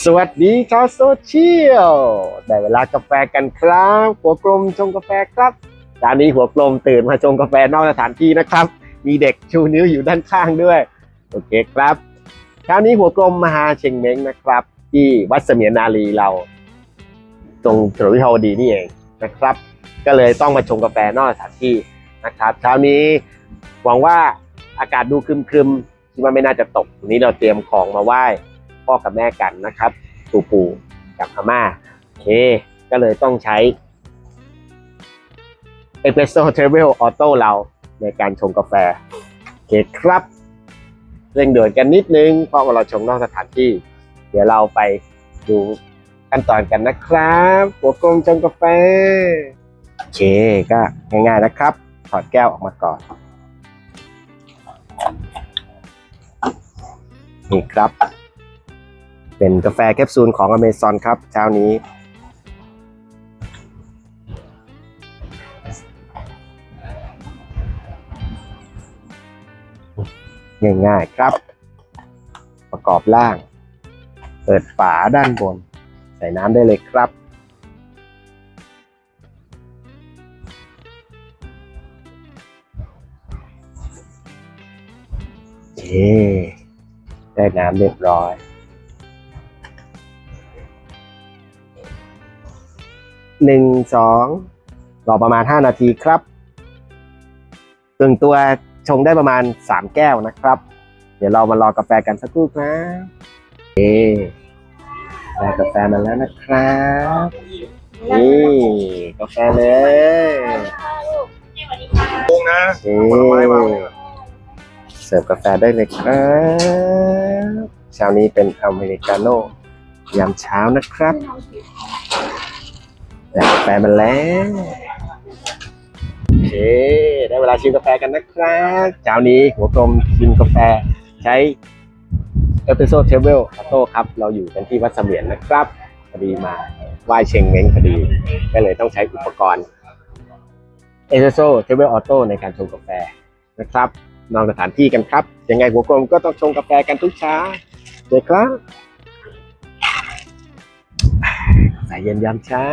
สวัสดีชาวโซเชียลได้เวลากาแฟกันครับ หัวกลมชงกาแฟครับจานนี้หัวกลมตื่นมาชงกาแฟนอกสถานที่นะครับ มีเด็กชูนิ้วอยู่ด้านข้างด้วย โอเคครับเช้านี้หัวกลมมาหาเชงเม้งนะครับ ที่วัดเสมียนนารีเรา ตรงถนนวิภาวดีนี่เองนะครับ ก็เลยต้องมาชงกาแฟนอกสถานที่นะครับเช้านี้หวังว่าอากาศดูครึมๆคิดว่าไม่น่าจะตกวันนี้เราเตรียมของมาไหว้ พ่อกับแม่กันนะครับ ปู่ปู่กับอาม่าโอเค ก็เลยต้องใช้ Espresso Travel Auto เราในการชงกาแฟโอเคครับเร่งด่วนกันนิดนึง เพราะว่าเราชงนอกสถานที่ เดี๋ยวเราไปดูขั้นตอนกันนะครับหัวกลมชงกาแฟโอเคก็ง่ายๆนะครับ ถอดแก้วออกมาก่อนนี่ครับ เป็นกาแฟแคปซูลของอเมซอนครับเช้านี้ ง่ายๆครับ ประกอบล่าง เปิดฝาด้านบน ใส่น้ำได้เลยครับเคได้น้ำเรียบร้อย หนึ่งสองรอประมาณห้านาทีครับตึงตัวชงได้ประมาณสามแก้วนะครับ เดี๋ยวเรามารอกาแฟกันสักครู่ครับเอกาแฟมาแล้วนะครับนี่กาแฟเลยโค้งนะเอ๊ผลไม้มาเสิร์ฟกาแฟได้เลยครับเช้านี้เป็นอเมริกาโน่ยามเช้านะครับ ได้กาแฟมาแล้วโอเคได้เวลาชิมกาแฟกันนะครับเช้านี้หัวกลมชิมกาแฟใช้เอสเปรสโซ่เทเบิลออโต้ครับ เราอยู่กันที่วัดเสมียนนะครับพอดีมาไหว้เชงเม้งพอดีก็เลยต้องใช้อุปกรณ์เอสเปรสโซ่เทเบิลออโต้ในการชงกาแฟนะครับนอกสถานที่กันครับ ยังไงหัวกลมก็ต้องชงกาแฟกันทุกเช้าเลยครับายเย็นยามเช้า